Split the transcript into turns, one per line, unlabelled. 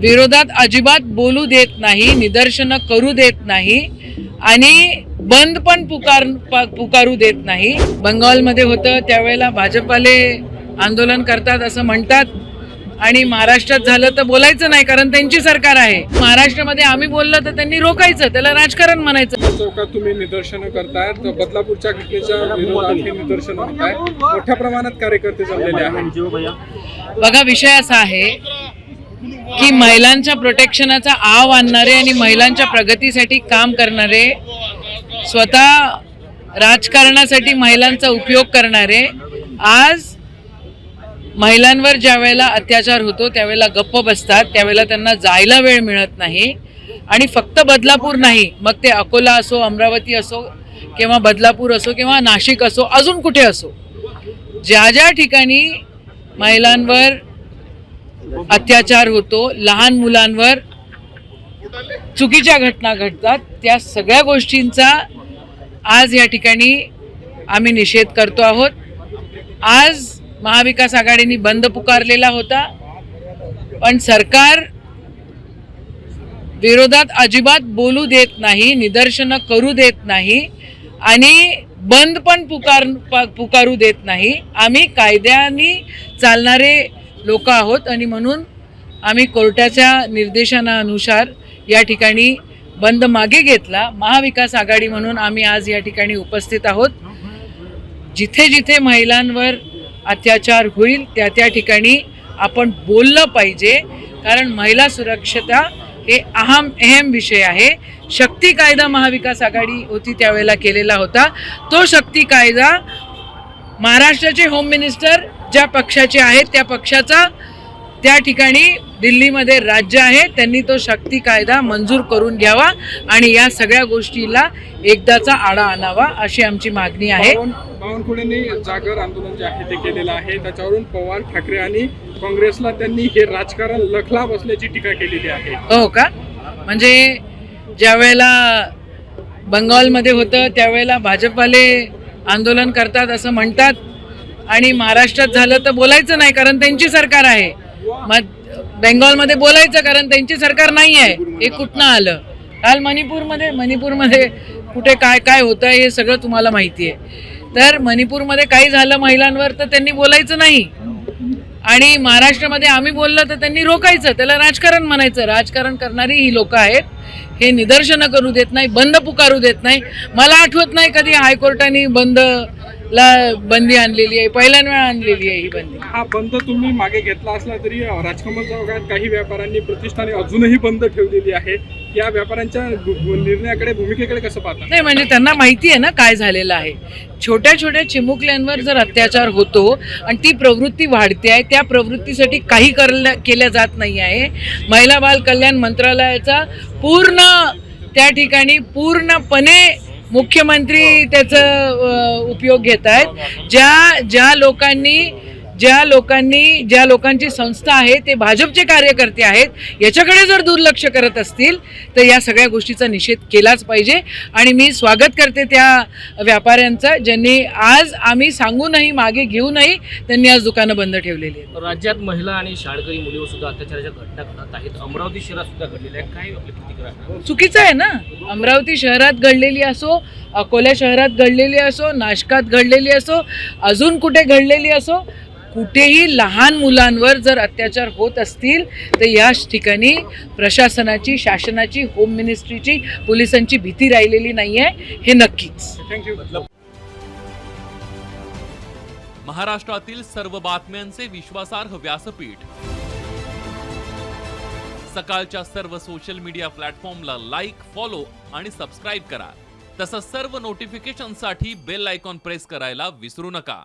विरोधात अजिबात बोलू देत नाही निदर्शनं करू देत नाही आणि बंद पण पुकार पुकारू देत नाही. बंगालमध्ये होतं त्यावेळेला भाजपाले आंदोलन करतात असं म्हणतात आणि महाराष्ट्रात झालं तर बोलायचं नाही कारण त्यांची सरकार आहे. महाराष्ट्रामध्ये आम्ही बोललं तर त्यांनी रोखायचं त्याला राजकारण म्हणायचं.
चौकात तुम्ही निदर्शनं करतायत बदलापूरच्या घटनेच्या विरोधात हे निदर्शन होत आहे मोठ्या प्रमाणात कार्यकर्ते जमलेले आहेत.
बघा विषय असा आहे की महिलांच्या प्रोटेक्शनाचा आव आणणारे आणि महिलांच्या प्रगतीसाठी काम करणारे स्वतः राजकारणासाठी महिलांचा उपयोग करणारे आज महिलांवर ज्या वेळेला अत्याचार होतो त्यावेळेला गप्प बसतात त्यावेळेला त्यांना जायला वेळ मिळत नाही. आणि फक्त बदलापूर नाही मग ते अकोला असो अमरावती असो किंवा बदलापूर असो किंवा नाशिक असो अजून कुठे असो ज्या ज्या ठिकाणी महिलांवर अत्याचार होतो लहान मुलांवर चुकीच्या घटना घडतात त्या सगळ्या गोष्टींचा आज या ठिकाणी आम्ही निषेध करतो आहोत. आज महाविकास आघाडीने बंद पुकारलेला होता पण सरकार विरोधात अजिबात बोलू देत नाही निदर्शनं करू देत नाही आणि बंद पण पुकार प- पुकारू देत नाही. आम्ही कायद्याने चालणारे लोक आहोत आणि म्हणून आम्ही कोर्टाच्या निर्देशनानुसार या ठिकाणी बंद मागे घेतला. महाविकास आघाडी म्हणून आम्ही आज या ठिकाणी उपस्थित आहोत. जिथे जिथे महिलांवर अत्याचार होईल त्या त्या ठिकाणी आपण बोललं पाहिजे. कारण महिला सुरक्षता हे अहम अहम विषय आहे. शक्ती कायदा महाविकास आघाडी होती त्यावेळेला केलेला होता. तो शक्ती कायदा महाराष्ट्राचे होम मिनिस्टर ज्या पक्षाचे आहेत त्या पक्षाचा त्या ठिकाणी दिल्लीमध्ये राज्य आहे. त्यांनी तो शक्ती कायदा मंजूर करून घ्यावा आणि या सगळ्या गोष्टीला एकदाचा आळा आणावा अशी आमची मागणी आहे.
बावन- बावनकुळेंनी जागर आंदोलन जे आहे ते केलेलं आहे. त्याच्यावरून पवार ठाकरे आणि काँग्रेसला त्यांनी हे राजकारण लखला बसल्याची टीका केलेली आहे.
हो का? म्हणजे ज्या वेळेला बंगालमध्ये होतं त्यावेळेला भाजपवाले आंदोलन करतात असं म्हणतात. आणि महाराष्ट्रात झालं तर बोलायचं नाही कारण त्यांची सरकार आहे. मग बेंगॉलमध्ये बोलायचं कारण त्यांची सरकार नाही आहे. हे कुठनं आलं? काल मणिपूरमध्ये मणिपूरमध्ये कुठे काय काय होतं आहे हे सगळं तुम्हाला माहिती आहे. तर मणिपूरमध्ये काही झालं महिलांवर तर त्यांनी बोलायचं नाही. आणि महाराष्ट्रामध्ये आम्ही बोललं तर त्यांनी रोखायचं. त्याला राजकारण म्हणायचं. राजकारण करणारी ही लोकं आहेत. हे निदर्शनं करू देत नाही बंद पुकारू देत नाही. मला आठवत नाही कधी हायकोर्टाने बंद ला बंदी आणलेली आहे पहिल्याच वेळा आणलेली आहे ही बंदी.
हा बंद तुम्ही मागे घेतला असला तरी राजकमल चौकात काही व्यापाऱ्यांनी प्रतिष्ठाने अजूनही बंद ठेवलेली आहे. या व्यापाऱ्यांच्या निर्णयाकडे भूमिकेकडे कसं पाहता?
नाही म्हणजे त्यांना माहिती आहे ना काय झालेलं आहे. छोट्या छोट्या चिमुकल्यांवर जर अत्याचार होतो आणि ती प्रवृत्ती वाढते आहे त्या प्रवृत्तीसाठी काही करल्या केल्या जात नाही आहे. महिला बाल कल्याण मंत्रालयाचा पूर्ण त्या ठिकाणी पूर्णपणे मुख्यमंत्री त्याचं उपयोग घेत आहेत ज्या ज्या लोकांनी ज्या लोकांनी ज्या लोकांची संस्था आहे ते भाजपचे कार्यकर्ते आहेत याच्याकडे जर दुर्लक्ष करत असतील तर या सगळ्या गोष्टीचा निषेध केलाच पाहिजे. आणि मी स्वागत करते त्या व्यापाऱ्यांचं ज्यांनी आज आम्ही सांगूनही मागे घेऊनही त्यांनी आज दुकानं बंद ठेवलेली आहेत.
राज्यात महिला आणि शाळकरी मुलीवर सुद्धा अत्याचाराच्या घटना घडत आहेत. अमरावती शहरात सुद्धा घडलेल्या काय प्रतिक्रिया?
चुकीचं आहे ना? अमरावती शहरात घडलेली असो अकोला शहरात घडलेली असो नाशकात घडलेली असो अजून कुठे घडलेली असो कुठेही लहान मुलांवर जर अत्याचार होत असतील तर या ठिकाणी प्रशासनाची शासनाची होम मिनिस्ट्रीची पोलिसांची भीती राहिलेली नाही आहे हे नक्कीच.
थँक्यू
महाराष्ट्रातील सर्व बातम्यांचे विश्वासार्ह व्यासपीठ. सकाळच्या सर्व सोशल मीडिया प्लॅटफॉर्मला लाईक फॉलो आणि सबस्क्राईब करा. तसंच सर्व नोटिफिकेशनसाठी बेल आयकॉन प्रेस करायला विसरू नका.